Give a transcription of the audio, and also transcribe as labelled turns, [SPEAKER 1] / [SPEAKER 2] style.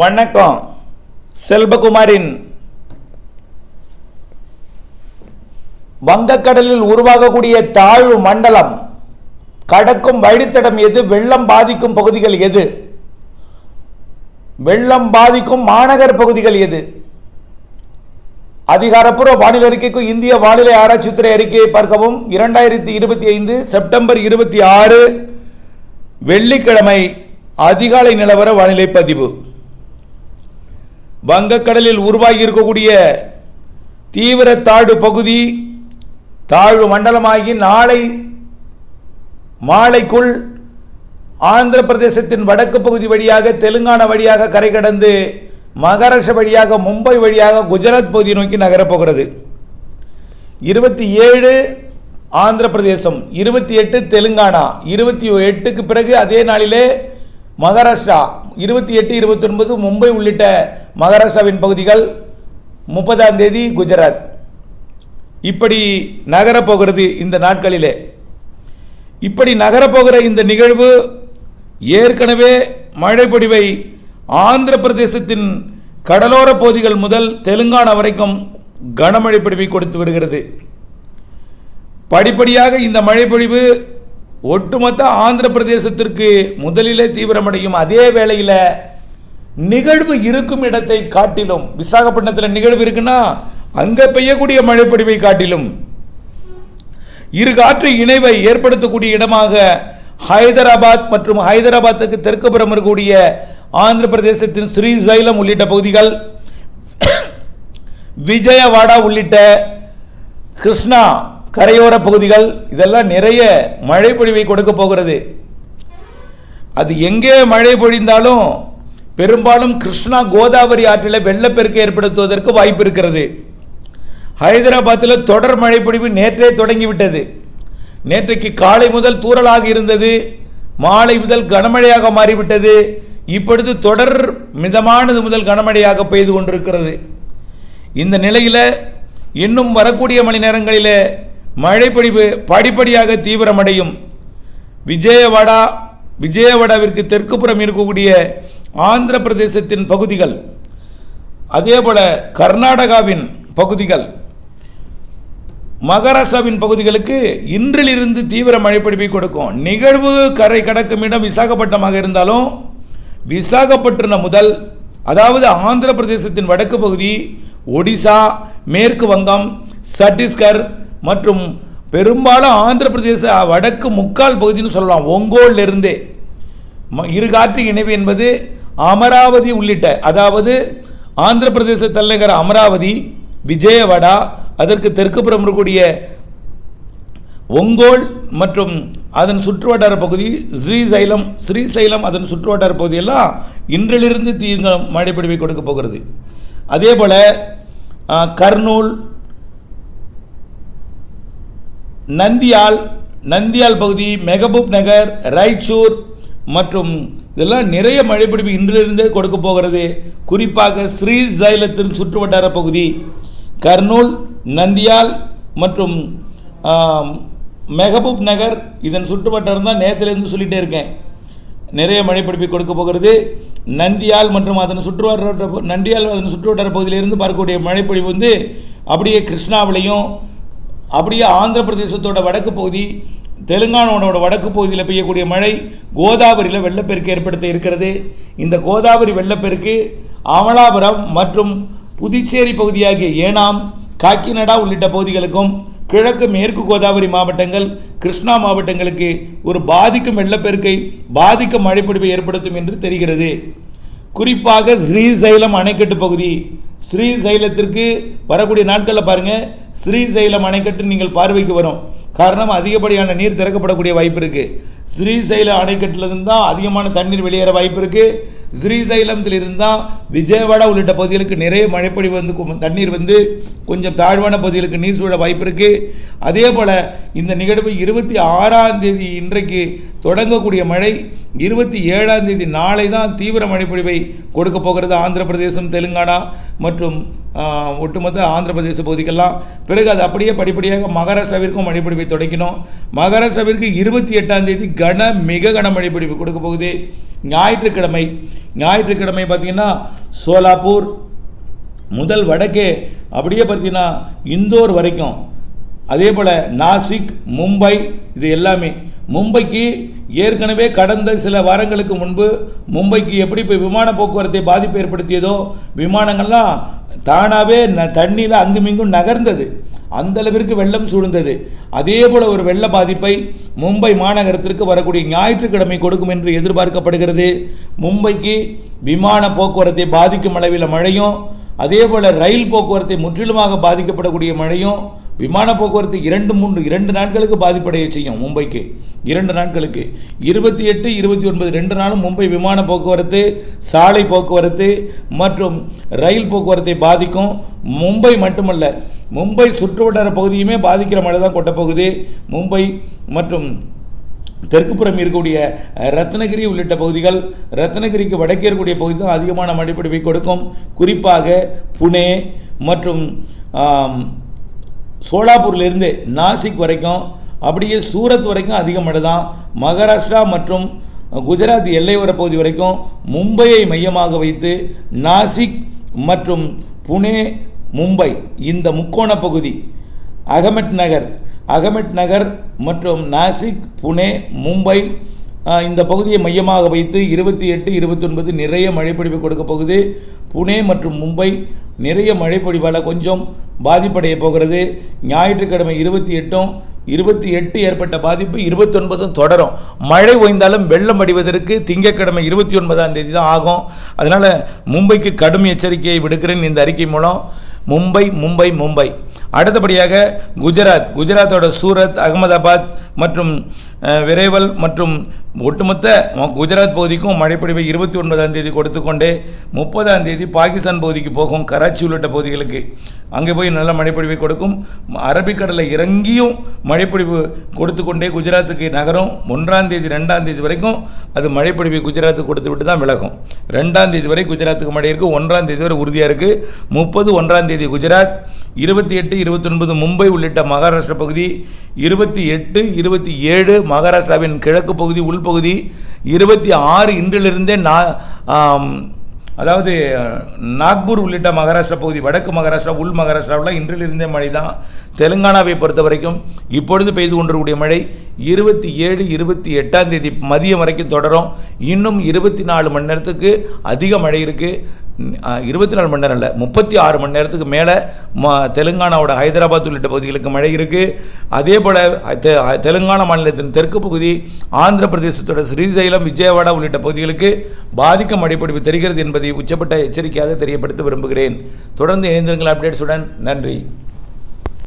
[SPEAKER 1] வணக்கம். செல்வகுமாரின் வங்கக்கடலில் உருவாகக்கூடிய தாழ்வு மண்டலம் கடக்கும் வழித்தடம் எது வெள்ளம் பாதிக்கும் பகுதிகள் எது? வெள்ளம் பாதிக்கும் மாநகர் பகுதிகள் எது? அதிகாரப்பூர்வ வானிலை அறிக்கைக்கு இந்திய வானிலை ஆராய்ச்சித்துறை அறிக்கையை பார்க்கவும். இரண்டாயிரத்தி இருபத்தி ஐந்து செப்டம்பர் இருபத்தி ஆறு வெள்ளிக்கிழமை அதிகாலை நிலவர வானிலை பதிவு. வங்கக்கடலில் உருவாகி இருக்கக்கூடிய தீவிர தாழ்வு பகுதி தாழ்வு மண்டலமாகி நாளை மாலைக்குள் ஆந்திர பிரதேசத்தின் வடக்கு பகுதி வழியாக தெலுங்கானா வழியாக கரை கடந்து மகாராஷ்டிரா வழியாக மும்பை வழியாக குஜராத் பகுதியை நோக்கி நகரப்போகிறது. இருபத்தி ஏழு ஆந்திர பிரதேசம் இருபத்தி எட்டு தெலுங்கானா இருபத்தி எட்டுக்கு பிறகு அதே நாளிலே மகாராஷ்டிரா இருபத்தி எட்டு இருபத்தி ஒன்பது மும்பை உள்ளிட்ட மகாராஷ்டிராவின் பகுதிகள் முப்பதாம் தேதி குஜராத். இப்படி நகரப்போகிறது இந்த நாட்களிலே. இப்படி நகரப்போகிற இந்த நிகழ்வு ஏற்கனவே மழைப்பொழிவை ஆந்திர பிரதேசத்தின் கடலோர பகுதிகள் முதல் தெலுங்கானா வரைக்கும் கனமழை பொழிவை கொடுத்து வருகிறது படிப்படியாக இந்த மழைப்பொழிவு ஒட்டுமொத்த ஆந்திர பிரதேசத்திற்கு முதலிலே தீவிரமடையும். அதே வேளையில் நிகழ்வு இருக்கும் இடத்தை காட்டிலும் விசாகப்பட்டினத்தில் நிகழ்வு இருக்குன்னா அங்கே பெய்யக்கூடிய மழைப்பொழிவை காட்டிலும். இரு காற்று இணைவை ஏற்படுத்தக்கூடிய இடமாக ஹைதராபாத் மற்றும் ஹைதராபாத்துக்கு தெற்கு புறம் இருக்கக்கூடிய ஆந்திர பிரதேசத்தின் ஸ்ரீசைலம் உள்ளிட்ட பகுதிகள் விஜயவாடா உள்ளிட்ட கிருஷ்ணா கரையோர பகுதிகள் இதெல்லாம் நிறைய மழை பொழிவை கொடுக்க போகிறது. அது எங்கே மழை பொழிந்தாலும் பெரும்பாலும் கிருஷ்ணா கோதாவரி ஆற்றில் வெள்ளப்பெருக்கு ஏற்படுத்துவதற்கு வாய்ப்பு இருக்கிறது. ஹைதராபாத்தில் தொடர் மழைப்பொழிவு நேற்றே தொடங்கிவிட்டது. நேற்றைக்கு காலை முதல் தூறலாக இருந்தது. மாலை முதல் கனமழையாக மாறிவிட்டது. இப்பொழுது தொடர் மிதமானது முதல் கனமழையாக பெய்து கொண்டிருக்கிறது. இந்த நிலையில் இன்னும் வரக்கூடிய மணி நேரங்களில் மழைப்பொழிவு படிப்படியாக தீவிரமடையும். விஜயவாடா விஜயவாடாவிற்கு தெற்குப்புறம் இருக்கக்கூடிய ஆந்திர பிரதேசத்தின் பகுதிகள் அதேபோல கர்நாடகாவின் பகுதிகள் மகாராஷ்டிராவின் பகுதிகளுக்கு இன்றிலிருந்து தீவிர மழைப்பிடிப்பை கொடுக்கும். நிகழ்வு கரை கடக்கும் இடம் விசாகப்பட்டினமாக இருந்தாலும் விசாகப்பட்டினம் முதல் அதாவது ஆந்திர பிரதேசத்தின் வடக்கு பகுதி ஒடிசா மேற்கு வங்கம் சத்தீஸ்கர் மற்றும் பெரும்பாலும் ஆந்திர பிரதேச வடக்கு முக்கால் பகுதின்னு சொல்லலாம். ஒங்கோல்ல இருந்தே ம- இரு காற்று இணைவு என்பது அமராவதி உள்ளிட்ட அதாவது ஆந்திர பிரதேச தலைநகர் அமராவதி விஜயவாடா அதற்கு தெற்கு புறம் இருக்கக்கூடிய ஒங்கோல் மற்றும் அதன் சுற்றுவட்டார பகுதி ஸ்ரீசைலம் ஸ்ரீசைலம் அதன் சுற்றுவட்டார பகுதியெல்லாம் இன்றிலிருந்து தீங்க மழைப்பொழிவை கொடுக்க போகிறது. அதே போல் கர்னூல் நந்தியால் நந்தியால் பகுதி மெகபூப் நகர் ராய்ச்சூர் மற்றும் இதெல்லாம் நிறைய மழைப்பிடிப்பு இன்றிலிருந்தே கொடுக்க போகிறது. குறிப்பாக ஸ்ரீசைலத்தின் சுற்றுவட்டார பகுதி கர்னூல் நந்தியால் மற்றும் மெஹபூப் மெகபூப் நகர் இதன் சுற்றுவட்டாரம் தான் நேற்றுலேருந்து சொல்லிகிட்டே இருக்கேன். நிறைய மழைப்பிடிப்பை கொடுக்க போகிறது. நந்தியால் மற்றும் அதன் சுற்றுவட்டார நந்தியால் அதன் சுற்றுவட்டார பகுதியிலிருந்து பார்க்கக்கூடிய மழைப்பொழிவு வந்து அப்படியே கிருஷ்ணாவிலையும் அப்படியே ஆந்திர பிரதேசத்தோட வடக்கு பகுதி தெலுங்கானாவோட வடக்கு பகுதியில் பெய்யக்கூடிய மழை கோதாவரியில் வெள்ளப்பெருக்கு ஏற்படுத்த இருக்கிறது. இந்த கோதாவரி வெள்ளப்பெருக்கு அமலாபுரம் மற்றும் புதுச்சேரி பகுதியாகிய ஏனாம் காக்கிநாடா உள்ளிட்ட பகுதிகளுக்கும் கிழக்கு மேற்கு கோதாவரி மாவட்டங்கள் கிருஷ்ணா மாவட்டங்களுக்கு ஒரு பாதிக்கும் வெள்ளப்பெருக்கை பாதிக்கும் மழைப்பிடிப்பை ஏற்படுத்தும் என்று தெரிகிறது. குறிப்பாக ஸ்ரீசைலம் அணைக்கட்டு பகுதி. ஸ்ரீசைலத்திற்கு வரக்கூடிய நாட்களில் பாருங்கள் ஸ்ரீசைலம் அணைக்கட்டு நீங்கள் பார்வைக்கு வரும். காரணம் அதிகப்படியான நீர் திறக்கப்படக்கூடிய வாய்ப்பு இருக்கு ஸ்ரீசைல அணைக்கட்டிலிருந்து தான் அதிகமான தண்ணீர் வெளியேற வாய்ப்பு இருக்கு ஸ்ரீசைலத்தில் இருந்தால் விஜயவாடா உள்ளிட்ட பகுதிகளுக்கு நிறைய மழைப்பொழிவு வந்து தண்ணீர் வந்து கொஞ்சம் தாழ்வான பகுதிகளுக்கு நீர் சூழ வாய்ப்பு இருக்கு அதே போல் இந்த நிகழ்வு இருபத்தி ஆறாம் தேதி இன்றைக்கு தொடங்கக்கூடிய மழை. இருபத்தி ஏழாம் தேதி நாளை தான் தீவிர மழைப்பொழிவை கொடுக்க போகிறது ஆந்திர பிரதேசம் தெலுங்கானா மற்றும் ஒட்டுமொத்த ஆந்திர பிரதேச பகுதிக்கெல்லாம். பிறகு அது அப்படியே படிப்படியாக மகாராஷ்டிராவிற்கும் மழைப்பொழிவை தொடங்கினோம் மகாராஷ்டிராவிற்கு இருபத்தி எட்டாம் தேதி கன மிக கன மழைப்பொழிவு கொடுக்க போகுது. ஞாயிற்றுக்கிழமை ஞாயிற்றுக்கிழமை பார்த்தீங்கன்னா சோலாப்பூர் முதல் வடக்கே அப்படியே பார்த்தீங்கன்னா இந்தோர் வரைக்கும். அதே போல் நாசிக் மும்பை இது எல்லாமே மும்பைக்கு ஏற்கனவே கடந்த சில வாரங்களுக்கு முன்பு மும்பைக்கு எப்படி இப்போ விமான போக்குவரத்தை பாதிப்பு ஏற்படுத்தியதோ விமானங்கள்லாம் தானாகவே ந தண்ணியில் அங்குமிங்கும் நகர்ந்தது. அந்த அளவிற்கு வெள்ளம் சூழ்ந்தது. அதே போல ஒரு வெள்ள பாதிப்பை மும்பை மாநகரத்திற்கு வரக்கூடிய ஞாயிற்றுக்கிழமை கொடுக்கும் என்று எதிர்பார்க்கப்படுகிறது. மும்பைக்கு விமான போக்குவரத்தை பாதிக்கும் அளவில் மழையும் அதே போல் ரயில் போக்குவரத்தை முற்றிலுமாக பாதிக்கப்படக்கூடிய மழையும் விமான போக்குவரத்து இரண்டு மூன்று இரண்டு நாட்களுக்கு பாதிப்படைய செய்யும் மும்பைக்கு. இரண்டு நாட்களுக்கு. இருபத்தி எட்டு இருபத்தி ஒன்பது ரெண்டு நாளும் மும்பை விமான போக்குவரத்து சாலை போக்குவரத்து மற்றும் ரயில் போக்குவரத்தை பாதிக்கும். மும்பை மட்டுமல்ல மும்பை சுற்றுவட்டார பகுதியுமே பாதிக்கிற மழை தான் கொட்டப்போகுது மும்பை மற்றும் தெற்குப்புறம் இருக்கக்கூடிய ரத்னகிரி உள்ளிட்ட பகுதிகள் ரத்னகிரிக்கு வடக்கே இருக்கக்கூடிய பகுதி தான் அதிகமான மழைப்பிடிப்பை கொடுக்கும். குறிப்பாக புனே மற்றும் சோலாப்பூர்லேருந்து நாசிக் வரைக்கும் அப்படியே சூரத் வரைக்கும் அதிக மழை தான் மகாராஷ்டிரா மற்றும் குஜராத் எல்லையோர பகுதி வரைக்கும் மும்பையை மையமாக வைத்து நாசிக் மற்றும் புனே மும்பை இந்த முக்கோண பகுதி அகமட் நகர் அகமட் நகர் மற்றும் நாசிக் புனே மும்பை இந்த பகுதியை மையமாக வைத்து இருபத்தி எட்டு இருபத்தொன்பது நிறைய மழைப்பொழிவு கொடுக்க போகுது. புனே மற்றும் மும்பை நிறைய மழைப்பொழிவால் கொஞ்சம் பாதிப்படைய போகிறது. ஞாயிற்றுக்கிழமை இருபத்தி எட்டும் இருபத்தி எட்டு ஏற்பட்ட பாதிப்பு இருபத்தொன்பதும் தொடரும். மழை ஓய்ந்தாலும் வெள்ளம் அடிவதற்கு திங்கட்கிழமை இருபத்தி ஒன்பதாம் தேதி தான் ஆகும். அதனால் மும்பைக்கு கடும் எச்சரிக்கையை விடுக்கிறேன் இந்த அறிக்கை மூலம். மும்பை மும்பை மும்பை. அடுத்தபடியாக குஜராத். குஜராத்தோட சூரத் அகமதாபாத் மற்றும் விரைவல் மற்றும் ஒட்டுமொத்த குஜராத் பகுதிக்கும் மழைப்பொழிவை இருபத்தி ஒன்பதாம் தேதி கொடுத்துக்கொண்டே முப்பதாம் தேதி பாகிஸ்தான் பகுதிக்கு போகும் கராச்சி உள்ளிட்ட பகுதிகளுக்கு அங்கே போய் நல்ல மழைப்பொழிவை கொடுக்கும். அரபிக்கடலை அரபிக்கடலில் இறங்கியும் மழைப்பொழிவு கொடுத்து கொண்டே குஜராத்துக்கு நகரும். ஒன்றாம் தேதி ரெண்டாம் தேதி வரைக்கும் அது மழைப்பொழிவை குஜராத்துக்கு கொடுத்து விட்டு தான் விலகும். ரெண்டாம் தேதி வரை குஜராத்துக்கு மழை இருக்குது ஒன்றாம் தேதி வரை உறுதியாக இருக்குது முப்பது ஒன்றாம் தேதி குஜராத் இருபத்தி எட்டு இருபத்தொன்பது மும்பை உள்ளிட்ட மகாராஷ்டிரா பகுதி இருபத்தி எட்டு இருபத்தி ஏழு மகாராஷ்டிராவின் கிழக்கு பகுதி உள்பகுதி இருபத்தி ஆறு இன்றிலிருந்தே நா அதாவது நாக்பூர் உள்ளிட்ட மகாராஷ்டிரா பகுதி வடக்கு மகாராஷ்டிரா உள் மகாராஷ்டிராவில் இன்றிலிருந்தே மழை தான் தெலுங்கானாவை பொறுத்த வரைக்கும் இப்பொழுது பெய்து கொண்டிருக்கூடிய மழை இருபத்தி ஏழு இருபத்தி எட்டாம் தேதி மதியம் வரைக்கும் தொடரும். இன்னும் இருபத்தி நாலு மணி நேரத்துக்கு அதிக மழை இருக்குது இருபத்தி நாலு மணி நேரம் இல்லை முப்பத்தி ஆறு மணி நேரத்துக்கு மேலே ம தெலுங்கானாவோட ஹைதராபாத் உள்ளிட்ட பகுதிகளுக்கு மழை இருக்குது அதே போல் தெ தெலுங்கானா மாநிலத்தின் தெற்கு பகுதி ஆந்திர பிரதேசத்தோட ஸ்ரீசைலம் விஜயவாடா உள்ளிட்ட பகுதிகளுக்கு பாதிக்கும் மழைப்பொழிவு தெரிகிறது என்பதை உச்சப்பட்ட எச்சரிக்கையாக தெரியப்படுத்த விரும்புகிறேன். தொடர்ந்து இணைந்திருங்கள் அப்டேட்ஸுடன் நன்றி.